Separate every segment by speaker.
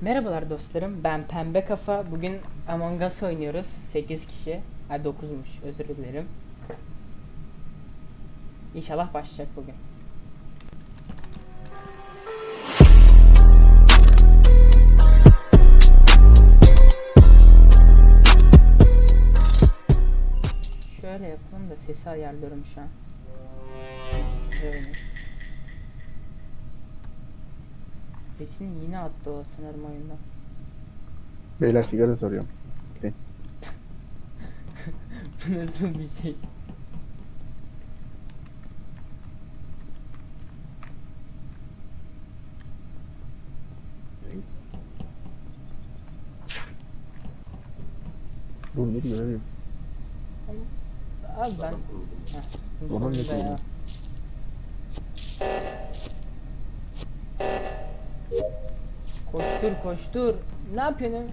Speaker 1: Merhabalar dostlarım, ben Pembe Kafa. Bugün Among Us oynuyoruz. 8 kişi. Ha 9'muş, özür dilerim. İnşallah başlayacak bugün. Şöyle yapalım da sesi ayarlıyorum şu an. Böyle. Sesini yine attı o sanırım oyunda.
Speaker 2: Beyler sigara soruyorum.
Speaker 1: Bu nasıl bir şey?
Speaker 2: Dur ne diyor?
Speaker 1: Abi ben... Heh, bu
Speaker 2: Diyor?
Speaker 1: Koştur. Ne yapıyorsun?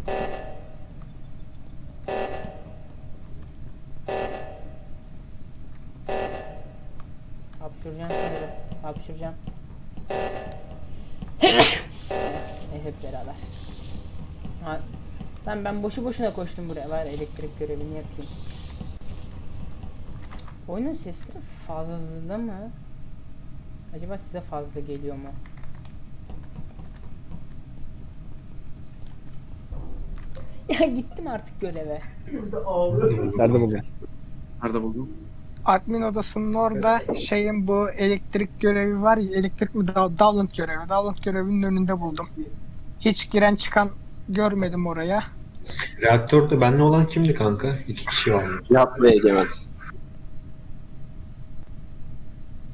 Speaker 1: Hapşuracağım sanırım. Hapşuracağım. e, hep beraber. Ha, lan ben boşu boşuna koştum buraya. Var elektrik görevini yapayım. Oyunun sesleri fazla mı? Acaba size fazla geliyor mu? Ya gittim artık göreve.
Speaker 2: Nerede bugün?
Speaker 3: Nerede buldun?
Speaker 4: admin odasının orada şeyin bu elektrik görevi var ya elektrik mi Dow- download görevi. Download görevinin önünde buldum. Hiç giren çıkan görmedim oraya.
Speaker 5: Reaktörde benle olan kimdi kanka? İki kişi vardı.
Speaker 3: Yap ve Egemen.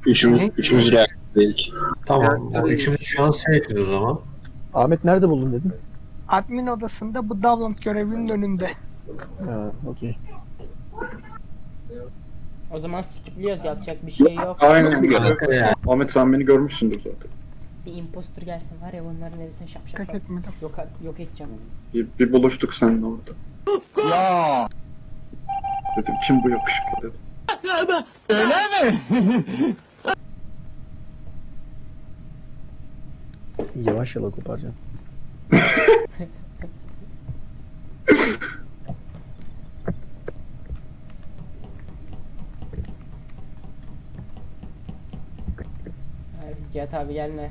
Speaker 3: Üçümüz, üçümüz reaktördeydik.
Speaker 5: Tamam. O üçümüz şu an safe'iz o zaman.
Speaker 2: Ahmet nerede buldun dedin?
Speaker 4: Admin odasında bu download görevinin önünde.
Speaker 2: Ha, okey.
Speaker 1: O zaman skipliyoruz yapacak bir şey yok.
Speaker 3: Aynen.
Speaker 5: Ya.
Speaker 3: Ahmet sen beni görmüşsündür zaten.
Speaker 1: Bir impostor gelsin var ya bunların hepsini şap şap
Speaker 4: Dikkat
Speaker 1: şap.
Speaker 4: etmedim.
Speaker 1: Yok, yok edeceğim.
Speaker 3: Bir, bir buluştuk seninle orada. Ya. Dedim kim bu yakışıklı dedim.
Speaker 2: Yavaş yala koparacaksın.
Speaker 1: Hayır Cihat abi gelme.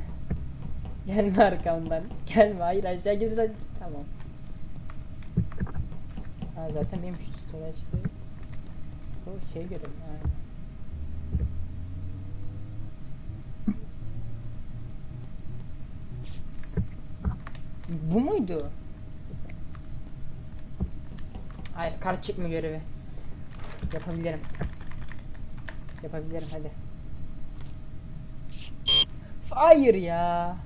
Speaker 1: Gelme arkamdan. Gelme hayır aşağı girsen tamam. Ha zaten benim şu storage'da bu şey görüyorum yani. Bu muydu? Hayır kart çekme görevi. Yapabilirim. Yapabilirim hadi. Hayır ya.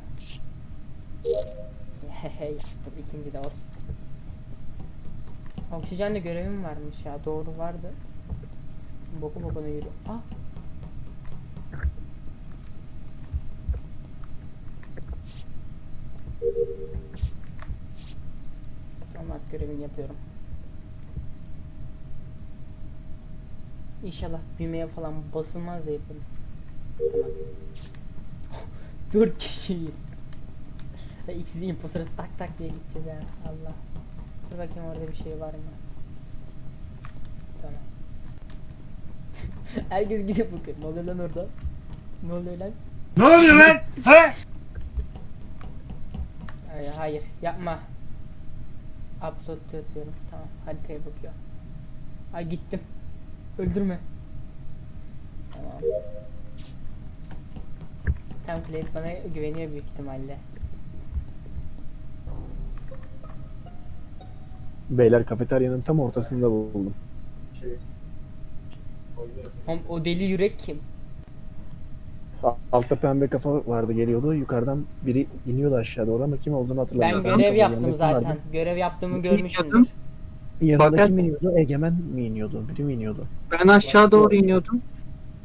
Speaker 1: Yaptım ikinci de olsun. Oksijenle görevim varmış ya doğru vardı. Boku bokuna yürü. Ah. Yapıyorum. İnşallah büyümeye falan basılmaz da yaparım. Tamam. Dört kişiyiz. İkisi de impostora tak tak diye gideceğiz ha. Allah. Dur bakayım orada bir şey var mı? Tamam. Herkes gidip bakıyor. Ne oluyor lan orada? Ne oluyor lan?
Speaker 6: Ne oluyor lan? He?
Speaker 1: Hayır, hayır yapma. Upload atıyorum. Tamam haritaya bakıyor. Ay gittim. Öldürme. Tamam. Tam Clay bana güveniyor büyük ihtimalle.
Speaker 2: Beyler kafeteryanın tam ortasında buldum.
Speaker 1: O deli yürek kim?
Speaker 2: Altta pembe kafa vardı geliyordu. Yukarıdan biri iniyordu aşağı doğru ama kim olduğunu
Speaker 1: Ben
Speaker 2: hatırlamıyorum.
Speaker 1: görev
Speaker 2: Kafanın
Speaker 1: yaptım
Speaker 2: kim vardı?
Speaker 1: zaten. Görev yaptığımı görmüşsündür.
Speaker 2: Yanında
Speaker 7: Fakat-
Speaker 2: kim iniyordu? Egemen mi iniyordu? Biri mi iniyordu?
Speaker 7: Ben aşağı doğru iniyordum.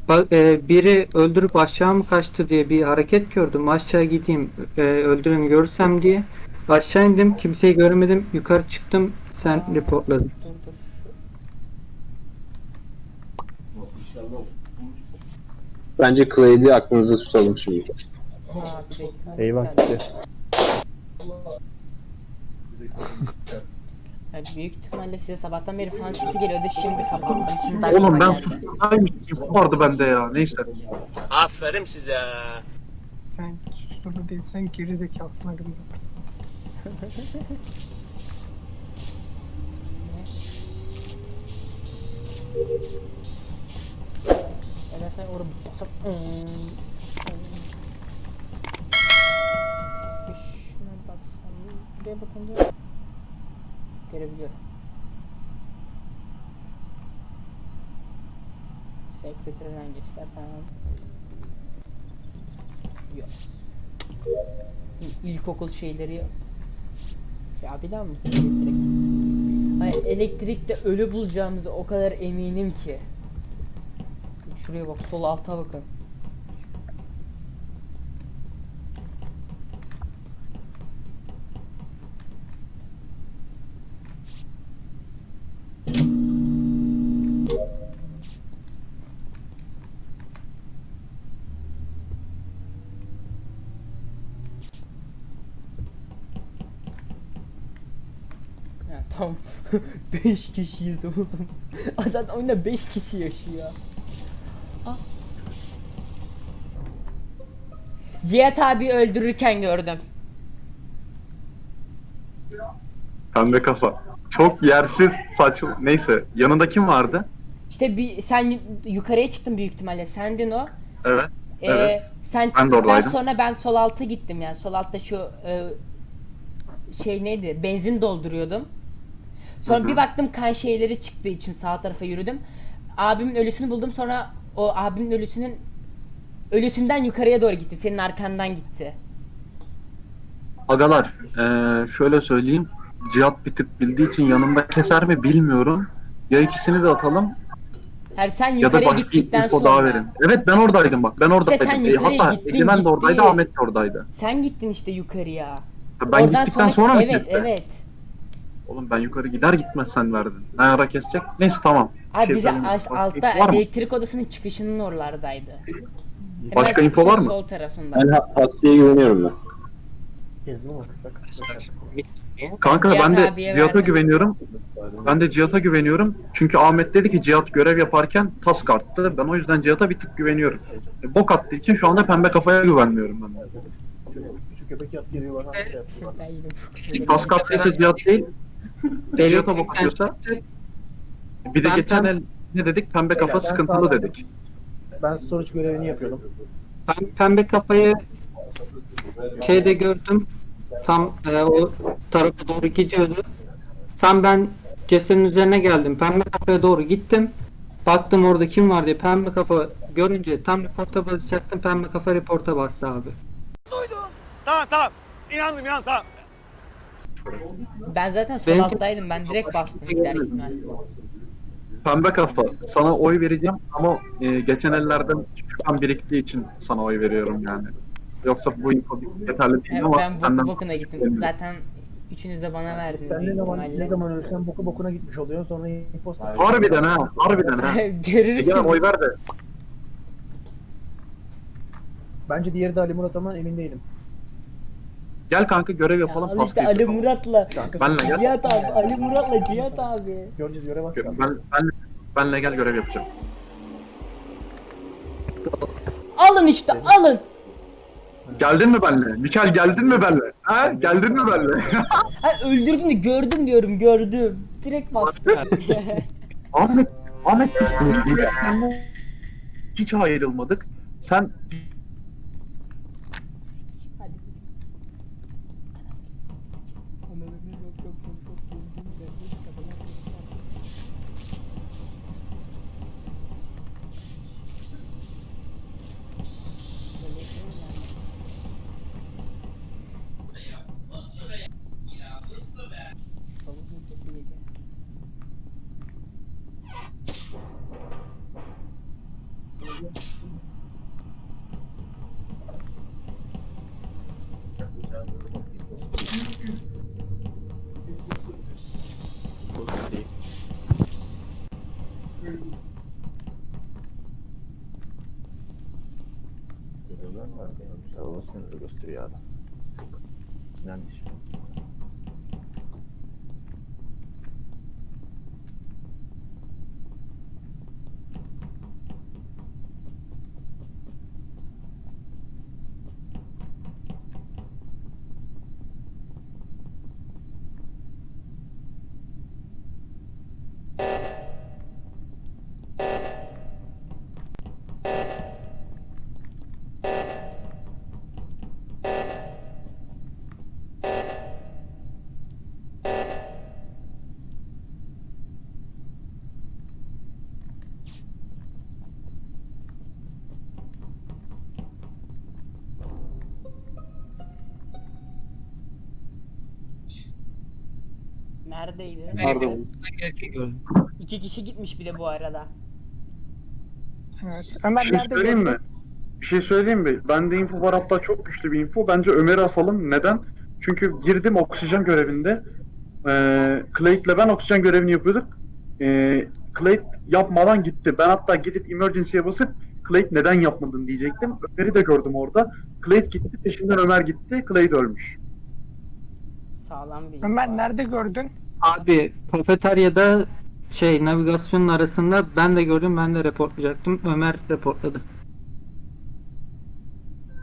Speaker 7: Bak e, biri öldürüp aşağı mı kaçtı diye bir hareket gördüm. Aşağı gideyim e, öldüreni görürsem diye. Aşağı indim kimseyi göremedim. Yukarı çıktım sen reportladın.
Speaker 1: Dur dur.
Speaker 3: Bence Clay'di aklınızda tutalım şimdi.
Speaker 2: Eyvah gitti.
Speaker 1: Ya büyük ihtimalle size sabahtan beri fan sesi geliyordu şimdi. Şimdi
Speaker 3: Oğlum ben susturdaymış. info vardı bende ya. Neyse.
Speaker 6: Aferin size.
Speaker 4: Sen susturdu değil sen geri zekalısın hakkında.
Speaker 1: Sen Hmm. Şuna baksam buraya bakınca görebiliyorum. Sekreterden geçtiler tamam. Yok. İlkokul şeyleri şey abi mı? Elektrik. Ay, elektrikte ölü bulacağımıza o kadar eminim ki. Şuraya bak sol alta bakın. Tamam. 5 kişiyiz oğlum. Zaten oyunda 5 kişi yaşıyor. Cihat abi öldürürken gördüm.
Speaker 3: Pembe kafa. Çok yersiz saçma. Neyse. Yanında kim vardı?
Speaker 1: İşte bir sen yukarıya çıktın büyük ihtimalle. Sendin o.
Speaker 3: Evet.
Speaker 1: Ee,
Speaker 3: Evet.
Speaker 1: Sen
Speaker 3: Ben de
Speaker 1: çıktıktan
Speaker 3: oradaydım.
Speaker 1: sonra ben sol alta gittim yani. Sol altta şu e, şey neydi? Benzin dolduruyordum. Sonra
Speaker 3: Hı hı.
Speaker 1: bir baktım kan şeyleri çıktığı için sağ tarafa yürüdüm. Abimin ölüsünü buldum. Sonra o abimin ölüsünün ölüsünden yukarıya doğru gitti. Senin arkandan gitti.
Speaker 3: Agalar. eee, şöyle söyleyeyim. Cihat bir tık bildiği için yanımda keser mi bilmiyorum. Ya ikisini de atalım
Speaker 1: Her sen
Speaker 3: ya da
Speaker 1: yukarıya
Speaker 3: başka bir
Speaker 1: gittikten
Speaker 3: info
Speaker 1: sonra.
Speaker 3: daha verin. Evet ben oradaydım bak. Ben oradaydım.
Speaker 1: sen
Speaker 3: E,
Speaker 1: yukarıya
Speaker 3: hatta
Speaker 1: gittin,
Speaker 3: Egemen de oradaydı,
Speaker 1: gittin.
Speaker 3: Ahmet de oradaydı.
Speaker 1: Sen gittin işte yukarıya.
Speaker 3: Ben gittikten sonra, mı
Speaker 1: Evet,
Speaker 3: gitti?
Speaker 1: evet.
Speaker 3: Oğlum ben yukarı gider gitmez sen verdin. Ne ara kesecek? Neyse tamam.
Speaker 1: Abi
Speaker 3: Şey söyleyeyim.
Speaker 1: aş- altta elektrik odasının çıkışının oralardaydı. Hemen
Speaker 3: Başka info
Speaker 1: çıkışın
Speaker 3: var mı?
Speaker 1: Sol tarafında.
Speaker 8: Ben Hasbi'ye güveniyorum ben.
Speaker 2: Gezdim.
Speaker 3: Kanka
Speaker 1: Cihat
Speaker 3: ben de
Speaker 1: abiye
Speaker 3: Cihat'a
Speaker 1: verdim.
Speaker 3: güveniyorum. Ben de Cihat'a güveniyorum. Çünkü Ahmet dedi ki Cihat görev yaparken task attı. Ben o yüzden Cihat'a bir tık güveniyorum. E, bok attığı için şu anda pembe kafaya güvenmiyorum ben de.
Speaker 2: Küçük köpek yap geliyor bana. şey yapıyor bana.
Speaker 1: Ben yine-
Speaker 3: Task attıysa Cihat değil.
Speaker 7: Elektrikten
Speaker 3: atıyorsa.
Speaker 7: çıktık.
Speaker 3: Bir de
Speaker 7: Ben
Speaker 3: geçen el ne dedik? Pembe kafa
Speaker 2: ben
Speaker 3: sıkıntılı
Speaker 2: sağdan-
Speaker 3: dedik.
Speaker 2: Ben storage görevini yapıyordum.
Speaker 7: Ben pembe kafayı şeyde gördüm. Tam e, o tarafa doğru gidiyordu. Tam ben cesedin üzerine geldim. Pembe kafaya doğru gittim. Baktım orada kim var diye pembe kafa görünce tam reporta basacaktım. Pembe kafa reporta bastı abi.
Speaker 6: Tamam tamam. İnandım inandım tamam.
Speaker 1: Ben zaten sol
Speaker 7: Ben-
Speaker 1: alttaydım. Ben direkt bastım gider gitmez.
Speaker 3: Pembe kafa. Sana oy vereceğim ama e, geçen ellerden şüphem biriktiği için sana oy veriyorum yani. Yoksa bu info yeterli değil ama
Speaker 1: ben boku
Speaker 3: senden
Speaker 1: bokuna gittim. Zaten üçünüz de bana verdiniz
Speaker 2: Sen ne
Speaker 1: büyük
Speaker 2: zaman ne
Speaker 1: ihtimalle.
Speaker 2: zaman ölsen boku bokuna gitmiş oluyorsun sonra imposter.
Speaker 3: Harbiden ha, harbiden ha.
Speaker 1: Görürsün.
Speaker 3: Egemen oy ver de.
Speaker 2: Bence diğeri de Ali Murat ama emin değilim.
Speaker 3: Gel kanka görev
Speaker 1: Ya
Speaker 3: yapalım.
Speaker 1: al
Speaker 3: pas
Speaker 1: işte. Ali Murat'la.
Speaker 2: Kanka
Speaker 3: Benle gel.
Speaker 1: Cihat abi. Ali Murat'la Cihat abi.
Speaker 2: göreceğiz görev az.
Speaker 3: Ben, ben, benle gel görev yapacağım.
Speaker 1: Alın işte alın.
Speaker 3: Geldin mi benle? Mikael geldin mi benle? Ha? Geldin mi benle?
Speaker 1: Ha öldürdüğünü gördüm diyorum gördüm. Direkt bastım.
Speaker 3: Ahmet, Ahmet biz hiç ayrılmadık. Sen
Speaker 1: Görüyorlar mı? Sağ olasın, gösteriyor adam. Sinan düşman. Neredeydi?
Speaker 3: Nerede bu?
Speaker 7: Erkek gördüm.
Speaker 1: İki kişi gitmiş bir de bu arada.
Speaker 4: Evet.
Speaker 3: Bir
Speaker 4: Ömer
Speaker 3: şey
Speaker 4: nerede
Speaker 3: söyleyeyim
Speaker 4: gördün?
Speaker 3: mi? Bir şey söyleyeyim mi? Bende info var hatta çok güçlü bir info. Bence Ömer'i asalım. Neden? Çünkü girdim oksijen görevinde. Ee, Clayt'le ben oksijen görevini yapıyorduk. Ee, Clayt yapmadan gitti. Ben hatta gidip emergency'ye basıp Clayt neden yapmadın diyecektim. Ömer'i de gördüm orada. Clayt gitti, peşinden Ömer gitti. Clayt ölmüş.
Speaker 1: Sağlam bir
Speaker 4: Ömer nerede gördün?
Speaker 7: Abi kafeteryada şey navigasyonun arasında ben de gördüm ben de reportlayacaktım. Ömer reportladı.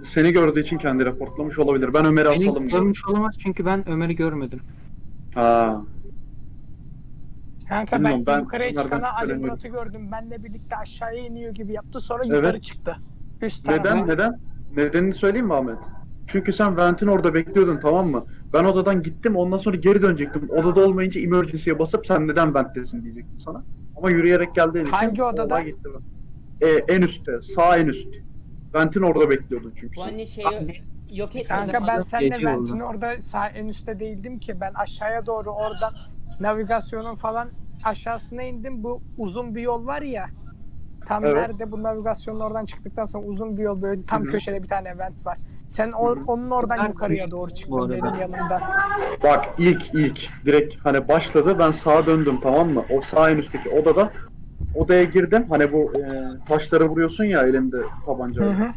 Speaker 3: Seni gördüğü için kendi raportlamış olabilir. Ben Ömer'i
Speaker 7: Beni
Speaker 3: asalım diyorum.
Speaker 7: görmüş olamaz çünkü ben Ömer'i görmedim.
Speaker 3: Ha.
Speaker 4: Kanka
Speaker 3: Bilmiyorum,
Speaker 4: ben,
Speaker 3: ben
Speaker 4: yukarıya
Speaker 3: Ömer'den
Speaker 4: çıkana Ali
Speaker 3: şüpheleniyorum.
Speaker 4: Murat'ı gördüm. Benle birlikte aşağıya iniyor gibi yaptı. Sonra
Speaker 3: Evet.
Speaker 4: yukarı çıktı. Üst tarafa.
Speaker 3: Neden? Neden? Nedenini söyleyeyim mi Ahmet? Çünkü sen Vent'in orada bekliyordun tamam mı? Ben odadan gittim ondan sonra geri dönecektim. Odada olmayınca emergency'ye basıp sen neden Vent'tesin diyecektim sana. Ama yürüyerek geldiğin için
Speaker 4: Hangi odada?
Speaker 3: gitti. Ee, en üstte. Sağ en üst. Vent'in orada bekliyordun çünkü.
Speaker 1: Bu
Speaker 3: sen.
Speaker 1: anne şeyi
Speaker 7: Abi,
Speaker 1: yok etmedi.
Speaker 4: Kanka ben seninle
Speaker 7: gece oldu.
Speaker 4: Vent'in orada sağ en üstte değildim ki. Ben aşağıya doğru oradan navigasyonun falan aşağısına indim. Bu uzun bir yol var ya. Tam
Speaker 3: Evet.
Speaker 4: nerede bu navigasyonun oradan çıktıktan sonra uzun bir yol böyle tam
Speaker 3: Hı hı.
Speaker 4: köşede bir tane event var. Sen or- onun oradan
Speaker 7: Ben
Speaker 4: yukarıya
Speaker 7: düştüm
Speaker 4: doğru
Speaker 7: bu
Speaker 4: çıktın
Speaker 7: arada.
Speaker 4: benim yanımda.
Speaker 3: Bak ilk ilk direkt hani başladı ben sağa döndüm tamam mı? O sağ en üstteki odada odaya girdim. Hani bu e, taşları vuruyorsun ya elimde
Speaker 4: Hı
Speaker 3: tabancayla.
Speaker 4: hı.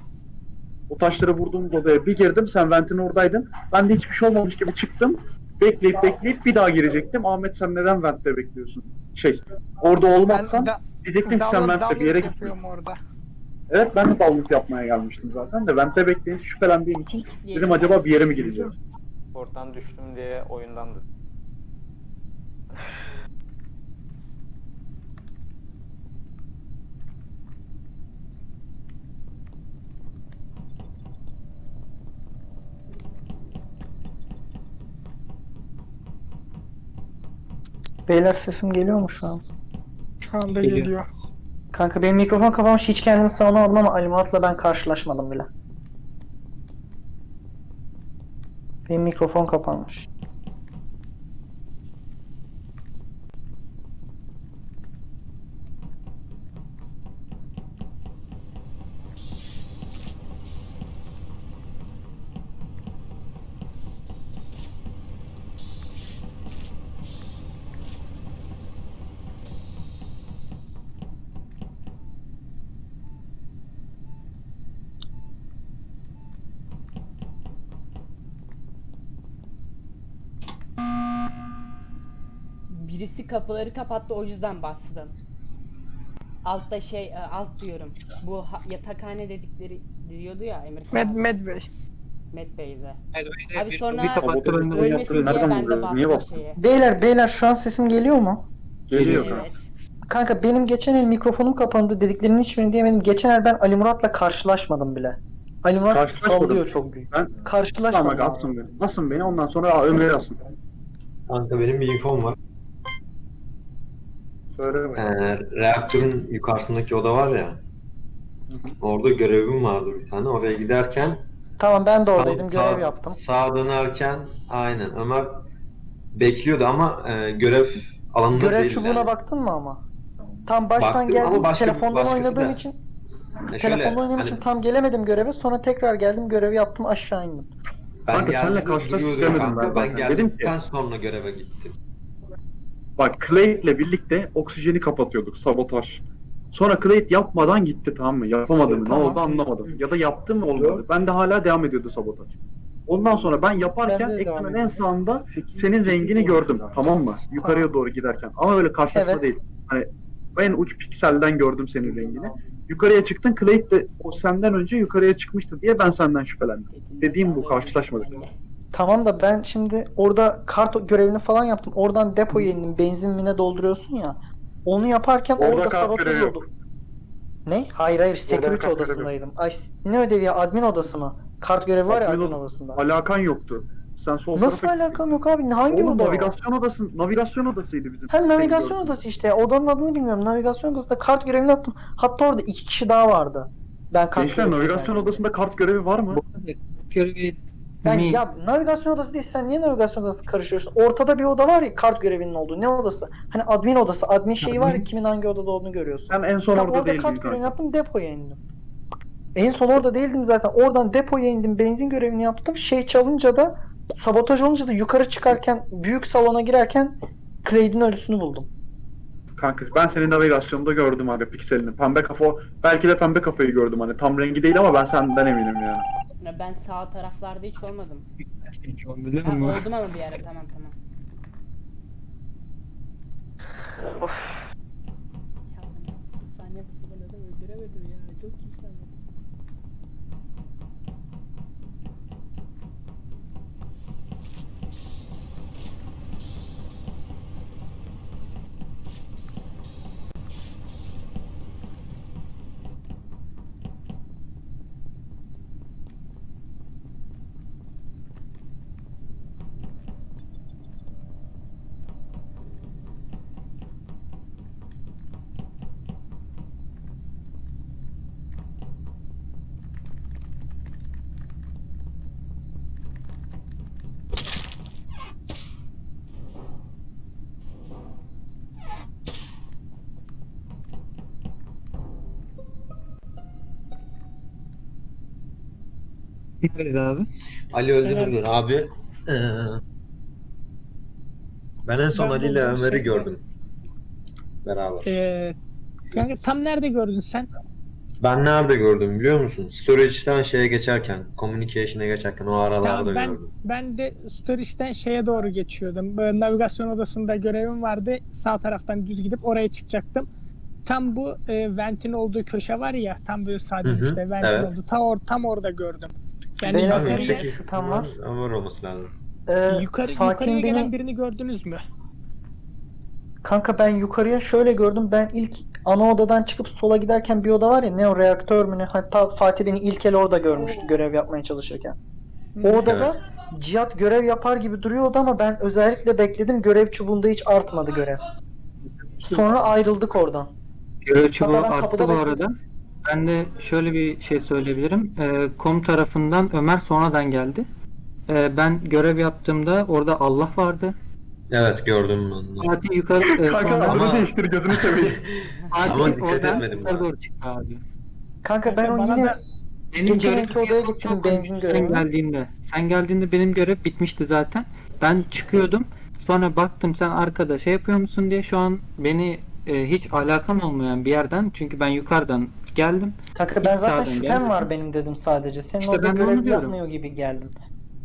Speaker 3: O taşları vurduğumuz odaya bir girdim. Sen Vent'in oradaydın. Ben de hiçbir şey olmamış gibi çıktım. Bekleyip bekleyip bir daha girecektim. Ahmet sen neden Vent'te bekliyorsun? Şey, orada olmazsan
Speaker 4: da,
Speaker 3: diyecektim ki sen
Speaker 4: download-
Speaker 3: Vent'te bir yere
Speaker 4: download yapıyorum orada.
Speaker 3: Evet ben de download yapmaya gelmiştim zaten de Vent'te bekleyince şüphelendiğim için dedim acaba bir yere mi gideceğim?
Speaker 8: Oradan düştüm diye oyundandı.
Speaker 9: Beyler sesim geliyor mu şu an?
Speaker 4: Şu anda
Speaker 7: Geliyor.
Speaker 4: geliyor.
Speaker 9: Kanka benim mikrofon kapanmış hiç kendimi savunamadım ama Ali Murat'la ben karşılaşmadım bile. Benim mikrofon kapanmış.
Speaker 1: Birisi kapıları kapattı o yüzden bastım. Altta şey e, alt diyorum. Bu ha- yatakhane dedikleri diyordu ya Emir
Speaker 4: Med,
Speaker 1: Med,
Speaker 4: Bey.
Speaker 1: Med Bey'de.
Speaker 7: Abi
Speaker 1: Abi sonra
Speaker 7: bir kapattı
Speaker 3: Sabotajı
Speaker 7: ben de
Speaker 3: koyun
Speaker 7: oynadım.
Speaker 3: yaptın,
Speaker 1: Ölmesin diye
Speaker 3: nereden
Speaker 1: ben de
Speaker 3: buluyorsun? Niye
Speaker 1: bastım
Speaker 3: bastın?
Speaker 1: şeye.
Speaker 9: Beyler beyler şu an sesim geliyor mu?
Speaker 3: Geliyor.
Speaker 1: Evet.
Speaker 9: Kanka benim geçen el mikrofonum kapandı dediklerinin hiçbirini diyemedim. Geçen el ben Ali Murat'la karşılaşmadım bile. Ali Murat sallıyor çok büyük.
Speaker 3: Ben tamam
Speaker 9: Karşılaşmadım.
Speaker 3: aga asın beni. Asın beni ondan sonra aa, Ömer'i asın.
Speaker 5: Kanka benim bir infom var.
Speaker 3: Söyle bak.
Speaker 5: Ee, reaktörün yukarısındaki oda var ya. Orada görevim vardı bir tane. Oraya giderken
Speaker 9: Tamam ben de oradaydım
Speaker 5: sağ-
Speaker 9: görev yaptım.
Speaker 5: Sağa dönerken aynen Ömer bekliyordu ama e, görev alanında
Speaker 9: Görev
Speaker 5: değildi.
Speaker 9: çubuğuna
Speaker 5: yani.
Speaker 9: baktın mı ama? Tam baştan
Speaker 5: Baktım
Speaker 9: geldim
Speaker 5: ama başka-
Speaker 9: telefondan
Speaker 5: başkası
Speaker 9: oynadığım
Speaker 5: da.
Speaker 9: için
Speaker 5: E, şöyle,
Speaker 9: telefondan oynadığım
Speaker 5: hani
Speaker 9: için tam gelemedim göreve sonra tekrar geldim görevi yaptım aşağı indim.
Speaker 5: ben
Speaker 3: Kanka, senle
Speaker 5: geldim
Speaker 3: karşılaştık demedim
Speaker 5: kanka.
Speaker 3: ben
Speaker 5: Ben,
Speaker 3: zaten. Dedim ki-
Speaker 5: geldikten sonra göreve gittim.
Speaker 3: Bak Clayt'le birlikte oksijeni kapatıyorduk sabotaj. Sonra Clayt yapmadan gitti tamam mı? Yapamadı mı? Ne
Speaker 9: Tamam.
Speaker 3: oldu anlamadım. Ya da yaptı mı olmadı. Ben de hala devam ediyordu sabotaj. Ondan sonra ben yaparken
Speaker 9: Ben
Speaker 3: ekranın en sağında senin rengini gördüm tamam mı? Yukarıya doğru giderken. Ama öyle karşılaşma
Speaker 9: Evet.
Speaker 3: değil. Hani en uç pikselden gördüm senin rengini. Yukarıya çıktın Clayt de o senden önce yukarıya çıkmıştı diye ben senden şüphelendim. Dediğim bu, karşılaşmadık.
Speaker 9: Tamam da ben şimdi orada kart görevini falan yaptım. Oradan depoya indim. Benzin mine dolduruyorsun ya. Onu yaparken
Speaker 3: Orada
Speaker 9: orada,
Speaker 3: kart
Speaker 9: sabotaj
Speaker 3: görevi yok.
Speaker 9: oldu. Ne? Hayır hayır security
Speaker 3: kart görevi
Speaker 9: odasındaydım. Ay ne ödevi ya? Admin odası mı? Kart görevi var ya
Speaker 3: Admin
Speaker 9: admin
Speaker 3: od-
Speaker 9: odasında.
Speaker 3: Alakan yoktu. Sen sol
Speaker 9: Nasıl
Speaker 3: tarafa
Speaker 9: alakam yok abi? Hangi
Speaker 3: Oğlum
Speaker 9: oda o?
Speaker 3: navigasyon odası, navigasyon odasıydı bizim.
Speaker 9: Ha navigasyon odası işte. Odanın adını bilmiyorum. Navigasyon odasında kart görevini yaptım. Hatta orada iki kişi daha vardı. Ben kart
Speaker 3: Gençler
Speaker 9: görevini
Speaker 3: navigasyon odasında kart görevi var mı?
Speaker 7: Görevi
Speaker 9: Yani
Speaker 7: Mi-
Speaker 9: ya navigasyon odası değil sen niye navigasyon odası karışıyorsun? Ortada bir oda var ya kart görevinin olduğu. Ne odası? Hani admin odası. Admin şeyi var ya kimin hangi odada olduğunu görüyorsun.
Speaker 3: Ben en son
Speaker 9: Ben
Speaker 3: orada
Speaker 9: orada
Speaker 3: değildim
Speaker 9: kart
Speaker 3: kanka.
Speaker 9: görevini yaptım depoya indim. En son orada değildim zaten. Oradan depoya indim. Benzin görevini yaptım. Şey çalınca da sabotaj olunca da yukarı çıkarken büyük salona girerken Clay'din ölüsünü buldum.
Speaker 3: Kanka ben senin navigasyonda gördüm abi pikselini. Pembe kafa belki de pembe kafayı gördüm hani tam rengi değil ama ben senden eminim yani.
Speaker 1: Ya Ben sağ taraflarda hiç olmadım.
Speaker 7: Biliyor
Speaker 1: Ha,
Speaker 7: musun?
Speaker 1: oldum ama bir ara tamam tamam. Ya ben 30 saniye basılan adam öldüremedim ya. Çok iyi sandım.
Speaker 7: Nerede abi?
Speaker 5: Ali göre abi. eee, ben en son
Speaker 4: Ben
Speaker 5: Ali ile
Speaker 4: buldum
Speaker 5: Ömer'i
Speaker 4: şey-
Speaker 5: gördüm. Beraber.
Speaker 4: Ee, kanka tam nerede gördün sen?
Speaker 5: Ben nerede gördüm biliyor musun? Storage'den şeye geçerken, communication'a geçerken o aralarda
Speaker 4: Tamam, ben
Speaker 5: gördüm.
Speaker 4: ben de storage'den şeye doğru geçiyordum. Böyle navigasyon odasında görevim vardı. Sağ taraftan düz gidip oraya çıkacaktım. Tam bu e, ventin olduğu köşe var ya, tam böyle sağ
Speaker 5: Hı hı,
Speaker 4: işte ventin
Speaker 5: evet.
Speaker 4: olduğu. Ta or, tam orada gördüm. Yani
Speaker 9: Beyler, de-
Speaker 5: yüksek
Speaker 9: şüphem var.
Speaker 5: Ömer olması lazım.
Speaker 9: Ee,
Speaker 4: yukarı,
Speaker 9: Fatih'in
Speaker 4: yukarıya gelen
Speaker 9: beni-
Speaker 4: birini gördünüz mü?
Speaker 9: Kanka ben yukarıya şöyle gördüm. Ben ilk ana odadan çıkıp sola giderken bir oda var ya ne o reaktör mü ne? Hatta Fatih beni ilk el orada görmüştü görev yapmaya çalışırken. O odada Cihat görev yapar gibi duruyordu ama ben özellikle bekledim. Görev çubuğunda hiç artmadı görev. Sonra ayrıldık oradan.
Speaker 7: Görev çubuğu
Speaker 9: Hatta ben
Speaker 7: arttı
Speaker 9: kapıda
Speaker 7: bu
Speaker 9: bekledim.
Speaker 7: arada. Ben de şöyle bir şey söyleyebilirim. Ee, kom tarafından Ömer sonradan geldi. Ee, ben görev yaptığımda orada Allah vardı.
Speaker 5: Evet gördüm ben. de.
Speaker 7: Fatih yukarı e,
Speaker 3: Kanka
Speaker 7: sonra
Speaker 5: Ama-
Speaker 3: adını değiştir gözünü seveyim.
Speaker 7: Fatih
Speaker 5: Ama dikkat
Speaker 7: oradan
Speaker 5: etmedim
Speaker 7: yukarı
Speaker 5: ben.
Speaker 7: doğru çıktı abi.
Speaker 9: Kanka ben o
Speaker 4: Bana
Speaker 9: yine
Speaker 4: da-
Speaker 7: Benim
Speaker 9: Geçen
Speaker 7: görevim
Speaker 9: iki odaya
Speaker 7: çok
Speaker 9: gittim,
Speaker 7: çok
Speaker 9: benzin
Speaker 7: olmuştu
Speaker 9: görevi.
Speaker 7: Sen geldiğinde. Sen geldiğinde benim görev bitmişti zaten. Ben çıkıyordum. Sonra baktım sen arkada şey yapıyor musun diye şu an beni e, hiç alakam olmayan bir yerden çünkü ben yukarıdan geldim.
Speaker 9: kanka ben
Speaker 7: İlk
Speaker 9: zaten
Speaker 7: sağdan
Speaker 9: şüphem
Speaker 7: geldi.
Speaker 9: var benim dedim sadece. Senin
Speaker 7: İşte
Speaker 9: orada
Speaker 7: ben de onu
Speaker 9: görev
Speaker 7: diyorum.
Speaker 9: yapmıyor gibi geldim.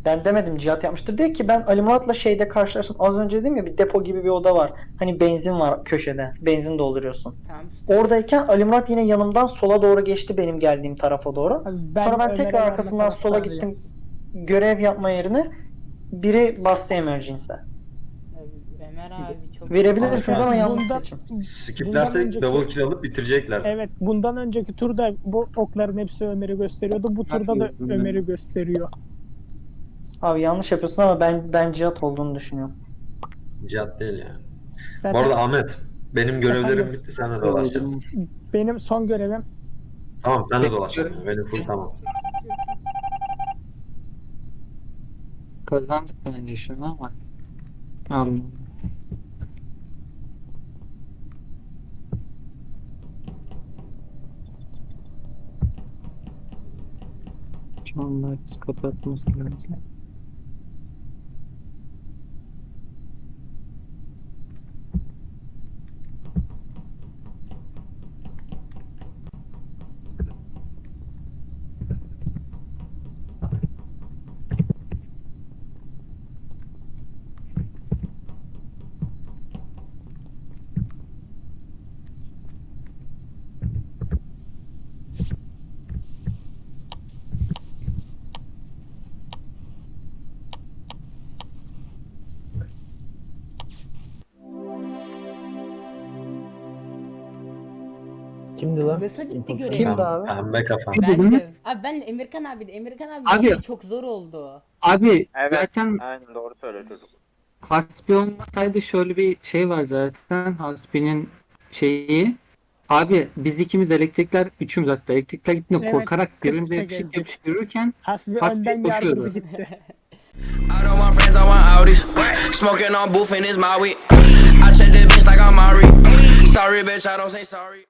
Speaker 9: Ben demedim Cihat yapmıştır diye ki ben Ali Murat'la şeyde karşılaştım. Az önce dedim ya bir depo gibi bir oda var. Hani benzin var köşede. Benzin dolduruyorsun.
Speaker 1: Tamam.
Speaker 9: Oradayken Ali Murat yine yanımdan sola doğru geçti benim geldiğim tarafa doğru.
Speaker 4: Abi ben
Speaker 9: Sonra ben
Speaker 4: Ömer'e
Speaker 9: tekrar arkasından sola
Speaker 4: taraftarıyım.
Speaker 9: gittim. Görev yapma yerine biri bastı emergency'e.
Speaker 1: Ömer abi çok
Speaker 9: Verebilirsiniz ama yanlış
Speaker 4: Bundan-
Speaker 9: seçim.
Speaker 5: Skiplersek
Speaker 4: önceki-
Speaker 5: double kill alıp bitirecekler.
Speaker 4: Evet, bundan önceki turda bu okların hepsi Ömer'i gösteriyordu. Bu turda da. Ömer'i gösteriyor.
Speaker 9: Abi yanlış yapıyorsun ama ben ben Cihat olduğunu düşünüyorum.
Speaker 5: Cihat değil ya.
Speaker 4: Zaten
Speaker 5: Bu arada Ahmet, benim görevlerim
Speaker 4: Efendim?
Speaker 5: bitti sen de dolaşacaksın.
Speaker 4: benim son görevim
Speaker 5: Tamam sen de dolaşacaksın. Benim full tamam.
Speaker 7: Kazandık bence şunu ama. Allah. John Lights kapatması lazım.
Speaker 2: Kimdi lan?
Speaker 1: Nasıl gitti görev?
Speaker 9: Kimdi abi?
Speaker 5: Pembe kafa.
Speaker 1: Ben de. Abi ben Emirkan abi de. Emirkan abi,
Speaker 7: Abi-
Speaker 1: şey çok zor oldu.
Speaker 7: Abi
Speaker 8: Evet.
Speaker 7: zaten
Speaker 8: Aynen doğru söylüyor çocuk.
Speaker 7: Hasbi olmasaydı şöyle bir şey var zaten. Hasbi'nin şeyi Abi biz ikimiz elektrikler üçümüz hatta elektrikler gittiğinde
Speaker 4: Evet,
Speaker 7: korkarak birbirimize bir şey
Speaker 4: gezdik.
Speaker 7: yapıştırırken
Speaker 4: Hasbi
Speaker 7: Hasbi
Speaker 4: önden
Speaker 7: koşuyordu.
Speaker 4: gitti.
Speaker 10: I don't want friends, I want Audis. Smoking on booth and it's my weed. I check the bitch like I'm Mari. Sorry, bitch, I don't say sorry.